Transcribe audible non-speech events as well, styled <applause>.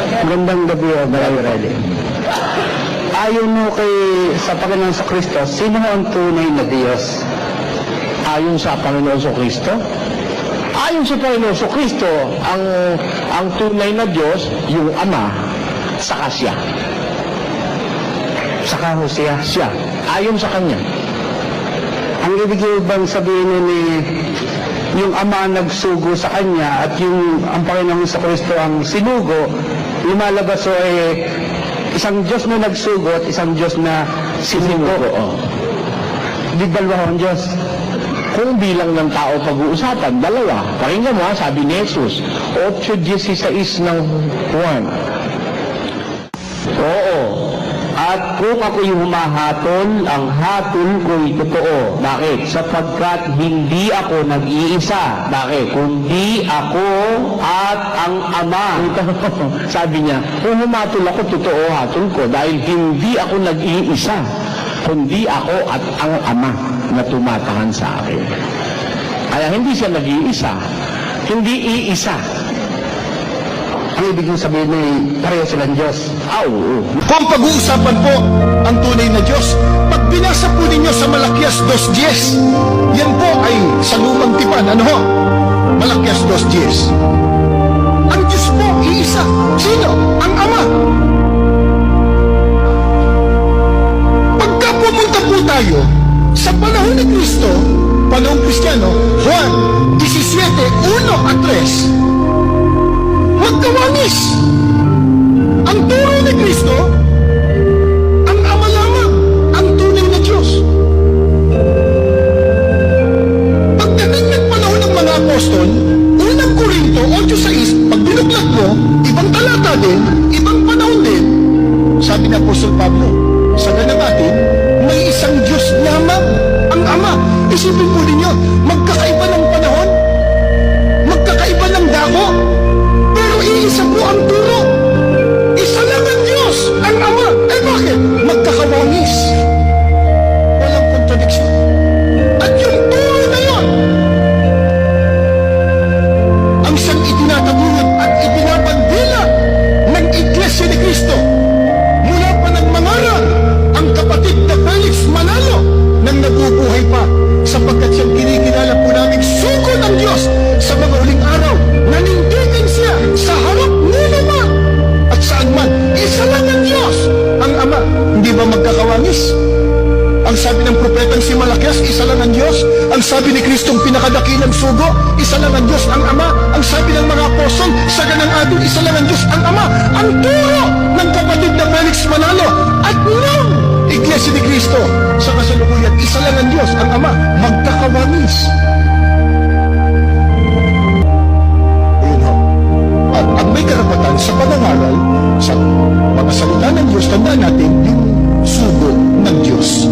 Magandang gabi, uh, Brother Aurelio. Ayon mo kay sa Panginoon sa Kristo, sino ang tunay na Diyos? Ayon sa Panginoon sa Kristo? Ayon sa Panginoon sa Kristo, ang, ang tunay na Diyos, yung Ama, saka siya. Saka ho siya. Siya. Ayon sa Kanya. Ang ibig bang sabihin eh, yung Ama nagsugo sa Kanya at yung ang Panginoon sa Kristo ang sinugo, lumalabas o eh, isang Diyos na nagsugo at isang Diyos na sinugo. Oo. Di dalawa ang Diyos. Kung bilang ng tao pag-uusapan, dalawa. Pakinggan mo ha, sabi ni Jesus, 8.16 ng Juan. Oo. At kung ako'y humahatol, ang hatol ko'y totoo. Bakit? Sapagkat hindi ako nag-iisa. Bakit? Kundi ako at ang Ama. <laughs> Sabi niya, kung humatol ako, totoo hatol ko. Dahil hindi ako nag-iisa. Kundi ako at ang Ama na tumatahan sa akin. Kaya hindi siya nag-iisa. Hindi iisa. Ang ibig kong sabihin ay pareho silang Diyos. Ah, oo. Kung pag-uusapan po ang tunay na Diyos, pag binasa po ninyo sa Malakias 2.10, yan po ay sa lumang tipan. Ano ho? Malakias 2.10. Ang Diyos po, iisa. Sino? Ang Ama. Pagka pumunta po tayo sa panahon ni Kristo, panahon Kristiyano, Juan 17, talata din, ibang panahon din, sabi ni Apostol Pablo, sa ganang atin, may isang Diyos lamang, ang Ama. Isipin po ninyo, magkakaiba Ang sabi ng propetang si Malakias, isa lang ang Diyos. Ang sabi ni Kristong pinakadakilang sugo, isa lang ang Diyos, ang Ama. Ang sabi ng mga apostol, sa ganang atin, isa lang ang Diyos, ang Ama. Ang turo ng kapatid na Felix Manalo at ng Iglesia ni Cristo sa kasalukuyan, isa lang ang Diyos, ang Ama. Magkakawangis. At ang may karapatan sa panangaral sa mga salita ng Diyos, tandaan natin yung sugo ng Diyos.